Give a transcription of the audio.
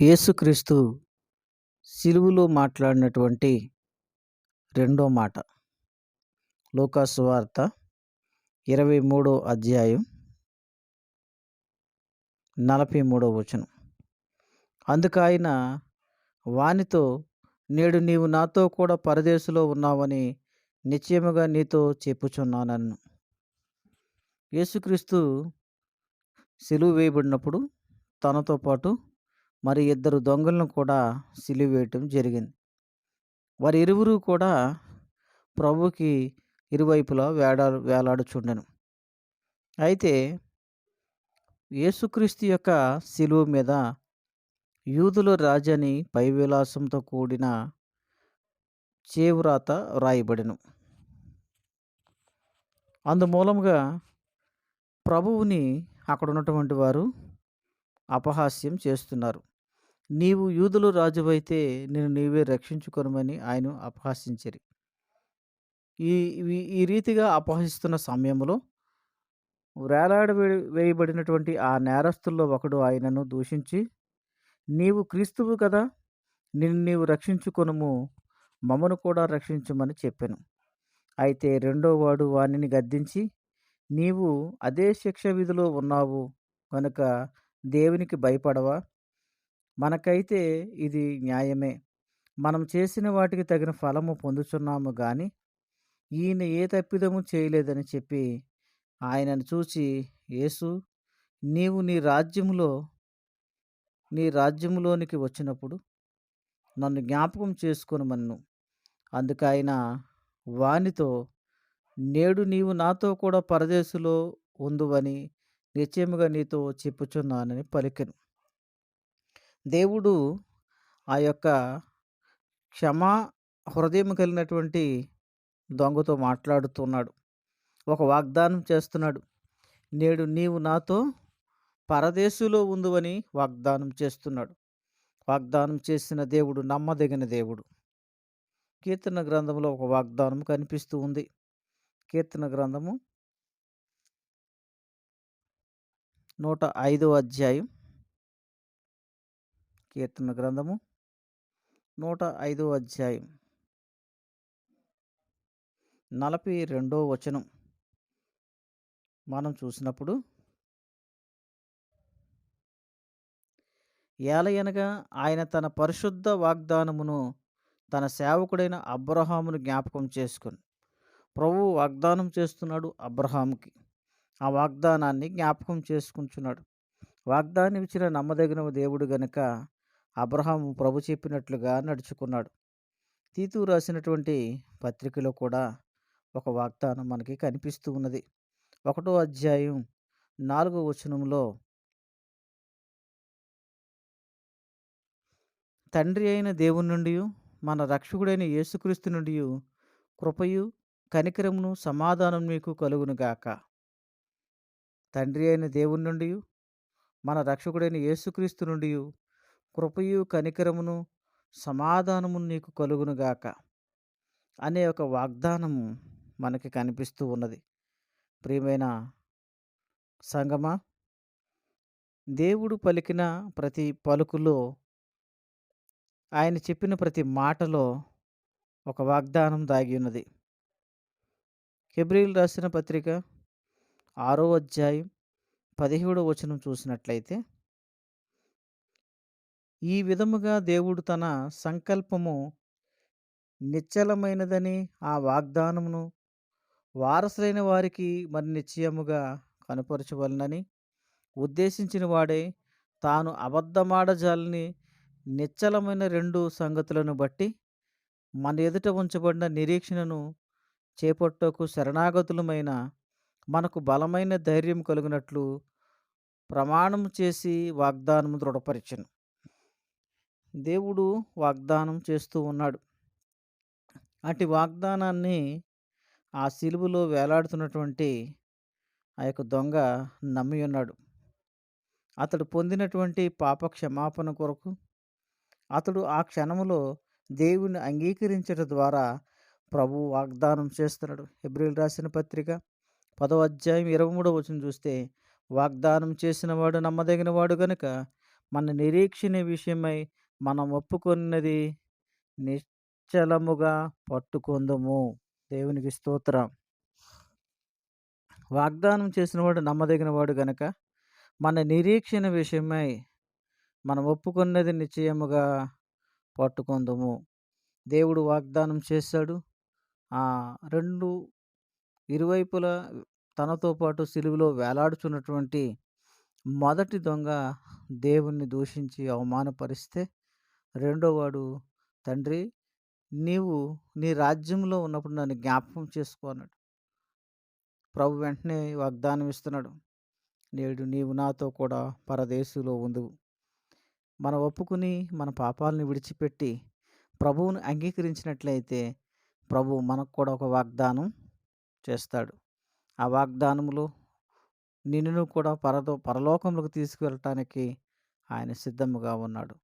యేసుక్రీస్తు సిలువులో మాట్లాడినటువంటి రెండో మాట. లూకాసు వార్త ఇరవై మూడో అధ్యాయం నలభై మూడో వచనం. అందుకు ఆయన వానితో నేడు నీవు నాతో కూడా పరదేశంలో ఉన్నావని నిశ్చయముగా నీతో చెప్పుచున్నానన్ను. యేసుక్రీస్తు సిలువ వేయబడినప్పుడు తనతో పాటు మరి ఇద్దరు దొంగలను కూడా సిలివేయటం జరిగింది. వారి ఇరువురు కూడా ప్రభుకి ఇరువైపులా వేడా వేలాడుచుండెను. అయితే యేసుక్రీస్తు యొక్క సిలువ మీద యూదుల రాజని పైవిలాసంతో కూడిన చేవ్రాత వ్రాయబడెను. అందుమూలంగా ప్రభువుని అక్కడ ఉన్నటువంటి వారు అపహాస్యం చేస్తున్నారు. నీవు యూదులు రాజువైతే నేను నీవే రక్షించుకొనమని ఆయన అపహాసించరి. ఈ ఈ- రీతిగా అపహసిస్తున్న సమయంలో వేలాడ వేయబడినటువంటి ఆ నేరస్తుల్లో ఒకడు ఆయనను దూషించి నీవు క్రీస్తువు కదా నిన్ను నీవు రక్షించుకొనుము మమ్మను కూడా రక్షించమని చెప్పాను. అయితే రెండో వాడు వానిని గద్దించి నీవు అదే శిక్ష విధిలో ఉన్నావు కనుక దేవునికి భయపడవా? మనకైతే ఇది న్యాయమే. మనం చేసిన వాటికి తగిన ఫలము పొందుచున్నాము కానీ ఈయన ఏ తప్పిదము చేయలేదని చెప్పి ఆయనను చూచి యేసు నీవు నీ రాజ్యములో నీ రాజ్యములోనికి వచ్చినప్పుడు నన్ను జ్ఞాపకం చేసుకొనమన్ను. అందుకు ఆయన వానితో నేడు నీవు నాతో కూడా పరదేశులో ఉందువని నిశ్చయముగా నీతో చెప్పుచున్నానని పలికెను. దేవుడు ఆ యొక్క క్షమా హృదయం కలిగినటువంటి దొంగతో మాట్లాడుతున్నాడు. ఒక వాగ్దానం చేస్తున్నాడు. నేడు నీవు నాతో పరదేశులో ఉందువని వాగ్దానం చేస్తున్నాడు. వాగ్దానం చేసిన దేవుడు నమ్మదగిన దేవుడు. కీర్తన గ్రంథంలో ఒక వాగ్దానం కనిపిస్తూ ఉంది. కీర్తన గ్రంథము నూట ఐదో అధ్యాయం కీర్తన గ్రంథము నూట ఐదో అధ్యాయం. నలభై రెండో వచనం. మనం చూసినప్పుడు ఏలయనగా ఆయన తన పరిశుద్ధ వాగ్దానమును తన సేవకుడైన అబ్రహామును జ్ఞాపకం చేసుకుని ప్రభువు వాగ్దానం చేస్తున్నాడు అబ్రహాముకి. ఆ వాగ్దానాన్ని జ్ఞాపకం చేసుకుంటున్నాడు. వాగ్దానం ఇచ్చిన నమ్మదగిన దేవుడు గనుక అబ్రహాం ప్రభు చెప్పినట్లుగా నడుచుకున్నాడు. తీతు రాసినటువంటి పత్రికలో కూడా ఒక వాగ్దానం మనకి కనిపిస్తూ ఉన్నది. ఒకటో అధ్యాయం నాలుగో వచనంలో తండ్రి అయిన దేవుని నుండి మన రక్షకుడైన యేసుక్రీస్తు నుండి కృపయు కనికరమును సమాధానం మీకు కలుగునుగాక తండ్రి అయిన దేవుని నుండి మన రక్షకుడైన యేసుక్రీస్తు నుండి కృపయు కనికరమును సమాధానము నీకు కలుగునుగాక అనే ఒక వాగ్దానము మనకి కనిపిస్తూ ఉన్నది. ప్రియమైన సంగమా! దేవుడు పలికిన ప్రతి పలుకులో ఆయన చెప్పిన ప్రతి మాటలో ఒక వాగ్దానం దాగి ఉన్నది. హెబ్రిల్ రాసిన పత్రిక ఆరో అధ్యాయం పదిహేడో వచనం చూసినట్లయితే ఈ విధముగా దేవుడు తన సంకల్పము నిశ్చలమైనదని ఆ వాగ్దానమును వారసులైన వారికి మరి నిశ్చయముగా కనపరచవలనని ఉద్దేశించిన వాడే తాను అబద్ధమాడజాలని నిశ్చలమైన రెండు సంగతులను బట్టి మన ఎదుట ఉంచబడిన నిరీక్షణను చేపట్టకు శరణాగతులమైన మనకు బలమైన ధైర్యం కలిగినట్లు ప్రమాణం చేసి వాగ్దానం దృఢపరిచను. దేవుడు వాగ్దానం చేస్తూ ఉన్నాడు. అటు వాగ్దానాన్ని ఆ సిలువలో వేలాడుతున్నటువంటి ఆ యొక్క దొంగ నమ్మి ఉన్నాడు. అతడు పొందినటువంటి పాప క్షమాపణ కొరకు అతడు ఆ క్షణములో దేవుని అంగీకరించడం ద్వారా ప్రభు వాగ్దానం చేస్తున్నాడు. హెబ్రిల్ రాసిన పత్రిక పదవ అధ్యాయం ఇరవై మూడో వచ్చిన చూస్తే వాగ్దానం చేసినవాడు నమ్మదగినవాడు నమ్మదగిన వాడు గనుక మన నిరీక్షణ విషయమై మనం ఒప్పుకున్నది నిశ్చలముగా పట్టుకుందుము దేవునికి స్తోత్రం. వాగ్దానం చేసినవాడు నమ్మదగినవాడు గనక, మన నిరీక్షణ విషయమై మనం ఒప్పుకున్నది నిశ్చయముగా పట్టుకుందుము దేవుడు వాగ్దానం చేశాడు. ఆ రెండు ఇరువైపులా తనతో పాటు సిలువలో వేలాడుచున్నటువంటి మొదటి దొంగ దేవుణ్ణి దూషించి అవమానపరిస్తే, రెండోవాడు తండ్రి నీవు నీ రాజ్యంలో ఉన్నప్పుడు నన్ను జ్ఞాపకం చేసుకో అన్నాడు. ప్రభు వెంటనే వాగ్దానం ఇస్తున్నాడు. నేడు నీవు నాతో కూడా పరదేశులో ఉందువు. మనం ఒప్పుకుని మన పాపాలను విడిచిపెట్టి ప్రభువును అంగీకరించినట్లయితే ప్రభువు మనకు కూడా ఒక వాగ్దానం చేస్తాడు. ఆ వాగ్దానములో నిన్ను కూడా పరదో పరలోకంలోకి తీసుకువెళ్ళటానికి ఆయన సిద్ధముగా ఉన్నాడు.